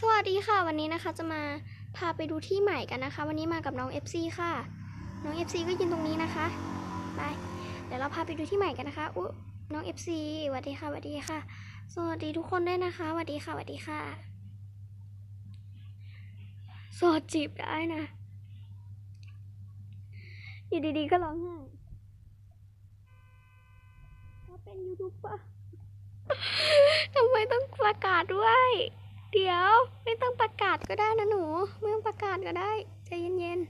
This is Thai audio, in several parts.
สวัสดีค่ะ วันนี้นะคะจะมาพาไปดูที่ใหม่กันนะคะ วันนี้มากับน้อง FC ค่ะ น้อง FC ก็ยืนตรงนี้นะคะไปเดี๋ยวเราพาไปดูที่ใหม่กันนะคะอุ๊ยน้อง FC สวัสดีค่ะสวัสดีค่ะ สวัสดีทุกคนด้วยนะคะสวัสดีค่ะสวัสดีค่ะโสดจีบได้นะอยู่ดีๆก็ร้องไห้เขาเป็นยูทูบเบอร์ทำไมต้องประกาศด้วย เดี๋ยวไม่ต้องประกาศก็ได้นะหนูไม่ต้องประกาศก็ได้ใจเย็น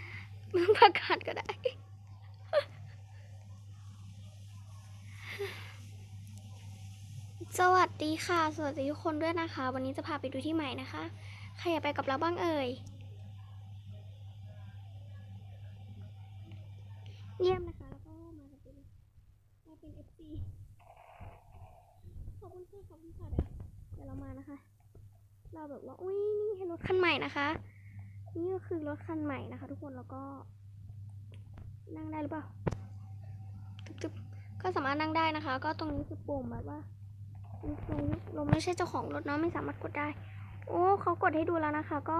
ๆไม่ต้องประกาศก็ได้ สวัสดีค่ะ สวัสดีทุกคนด้วยนะคะ วันนี้จะพาไปดูที่ใหม่นะคะใครอยากไปกับเราบ้างเอ่ยเยี่ยมนะคะแล้วก็มาเป็นมาเป็น FC ขอบคุณค่ะขอบคุณค่ะเดี๋ยวเดี๋ยวเรามานะคะ เราแบบว่าอุ้ยนี่ให้รถคันใหม่นะคะ นี่ก็คือรถคันใหม่นะคะ ทุกคนแล้วก็ นั่งได้หรือเปล่าตึ๊บๆก็สามารถนั่งได้นะคะ ก็ตรงนี้คือปุ่มแบบว่าตรงนี้เราไม่ใช่เจ้าของรถเนาะไม่สามารถกดได้ โอ้เขากดให้ดูแล้วนะคะ ก็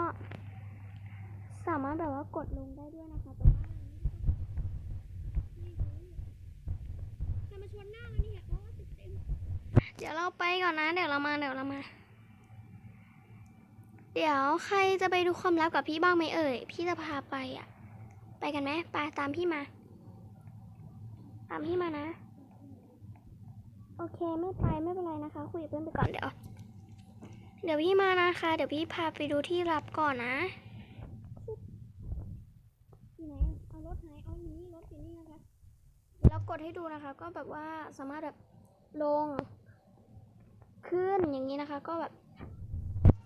สามารถแบบว่ากดลงได้ด้วยนะคะแต่ว่าใครมาชนหน้าแล้วนี่เพราะว่าติดเต็มเดี๋ยวเราไปก่อนนะ เดี๋ยวเรามา เดี๋ยวเรามา เดี๋ยวใครจะไปดูความลับกับพี่บ้างไหมเอ่ย พี่จะพาไปอะ ไปกันไหมไปตามพี่มา ตามพี่มานะ โอเคไม่ไปไม่เป็นไรนะคะ คุยกับเพื่อนไปก่อนเดี๋ยว เดี๋ยวพี่มานะคะ เดี๋ยวพี่พาไปดูที่รับก่อนนะอยู่ไหนอะเอารถไหนเอาอยู่นี่รถอยู่นี่นะคะเดี๋ยวเรากดให้ดูนะคะ ก็แบบว่าสามารถแบบลง ขึ้นอย่างนี้นะคะ ก็แบบ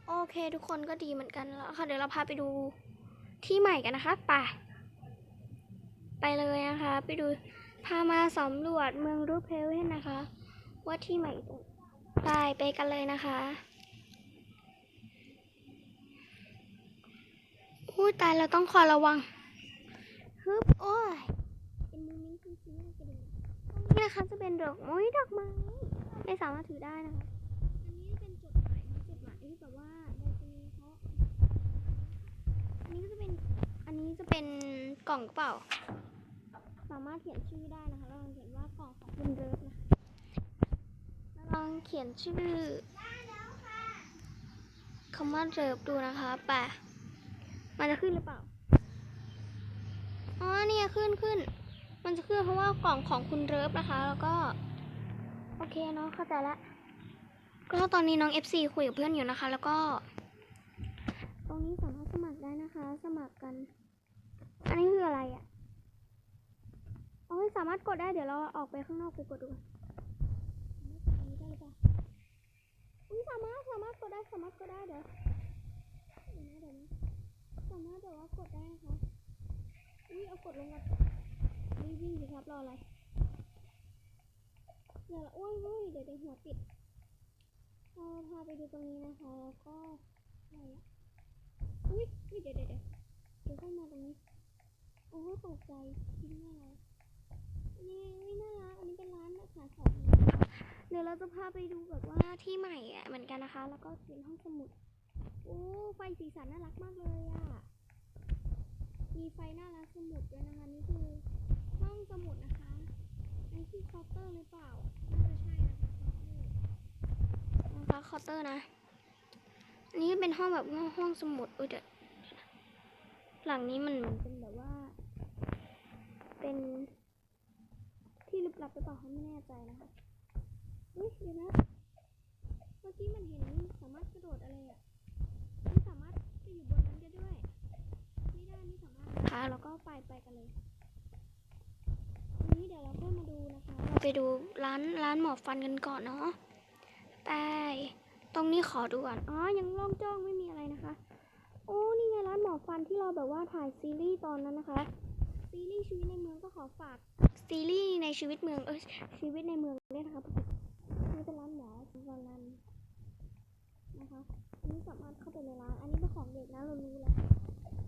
โอเคทุกคนก็ดีเหมือนกันแล้วค่ะ เดี๋ยวเราพาไปดูที่ใหม่กันนะคะไปไปเลยนะคะ ไปดูพามาสำรวจเมืองรูปเพลเวนนะคะ ว่าที่ใหม่ตรงไปไปกันเลยนะคะอู้ตายเราต้องคอยระวังฮึบโอ้ยเป็นมุมนี้คือชิ้นกระดิ่งตรงนี้นะคะจะเป็นดอกโอ้ดอกไม้ไม่สามารถถือได้นะคะ ที่แบบว่าเราจะมีเขาอันนี้ก็จะเป็น อันนี้จะเป็นกล่องกระเป๋า สามารถเขียนชื่อได้นะคะเราลองเขียนว่ากล่องของคุณเริฟนะคะลองเขียนชื่อคำว่าเริฟดูนะคะแปะมันจะขึ้นหรือเปล่า อ๋อ เนี่ยขึ้นขึ้น มันจะขึ้นเพราะว่ากล่องของคุณเริฟนะคะ แล้วก็ โอเคเนาะเข้าใจละ ก็ตอนนี้น้อง FC คุยกับเพื่อนอยู่นะคะ แล้วก็ ตรงนี้สามารถสมัครได้นะคะ สมัครกัน อันนี้คืออะไรอะ่ะโอ้ยสามารถกดได้เดี๋ยวเราออกไปข้างนอกไปกดดูก่อนสามารถกดอันนี้ได้หรือเปล่าอุ้ยสามารถสามารถกดได้สามารถกดได้เดี๋ยวเดี๋ยวนะสามารถเดี๋ยวว่ากดได้นะคะอุ้ยเอากดลงก่อนวิ่งวิ่งสิครับรออะไรเดี๋ยวโอ้ยโอ้ยเดี๋ยวเดี๋ยวหัวติด พาไปดูตรงนี้นะคะแล้วก็อะไรอะอุ้ยอุ๊ยเดี๋ยวเดี๋ยวเดี๋ยวเดี๋ยวเข้ามาตรงนี้โอ้ตกใจคิดว่าอะไรนี่ไม่น่ารักอันนี้เป็นร้านขายของนะคะเดี๋ยวเราจะพาไปดูแบบว่าที่ใหม่อะเหมือนกันนะคะ แล้วก็เป็นห้องสมุดโอ้ไฟสีสันน่ารักมากเลยอะมีไฟน่ารักสมุดด้วยนะคะนี่คือห้องสมุดนะคะอันนี้คือเคาน์เตอร์หรือเปล่าน่าจะใช่ เคาน์เตอร์นะคะเคาน์เตอร์นะอันนี้เป็นห้องแบบห้องสมุดอุ้ยเดี๋ยวหลังนี้มันเหมือนเป็นแบบว่า เป็นที่ลึกลับหรือเปล่าไม่แน่ใจนะคะอุ้ยเดี๋ยวนะเมื่อกี้มันเห็นสามารถกระโดดอะไรอะนี่สามารถจะอยู่บนนั้นได้ด้วยไม่ได้นี่สามารถนะคะแล้วก็ไปไปกันเลยทีนี้เดี๋ยวเราก็มาดูนะคะ เราไปดูร้านร้านหมอฟันกันก่อนเนาะ ไป ตรงนี้ขอดูก่อนอ๋อ ยังล่งจ้องไม่มีอะไรนะคะ โอ้ นี่ไงร้านหมอฟันที่เราแบบว่าถ่ายซีรีส์ตอนนั้นนะคะ ซีรีส์ชีวิตในเมืองก็ขอฝาก ซีรีส์ในชีวิตเมือง เออชีวิตในเมืองด้วยนะคะนี่เป็นร้านหมอฟันนั้นนะคะอันนี้สามารถเข้าไปในร้าน อันนี้เป็นของเด็กนะเรารู้แล้ว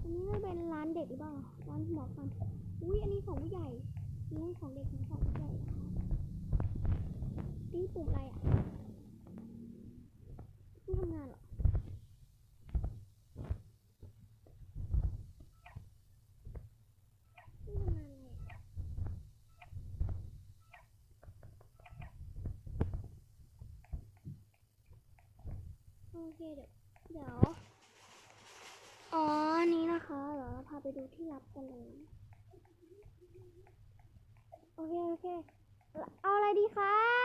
อันนี้น่าเป็นร้านเด็กหรือเปล่า ร้านหมอฟัน อุ้ยอันนี้ของผู้ใหญ่นี่ของเด็กของของผู้ใหญ่นะคะนี่ปุ่มอะไรอะ ที่ทำงานเหรอ เคเดี๋ยวเดี๋ยวอ๋อนี้นะคะเดี๋ยวเราพาไปดูที่ลับกันเลยโอเคโอเคเอาอะไรดีคะ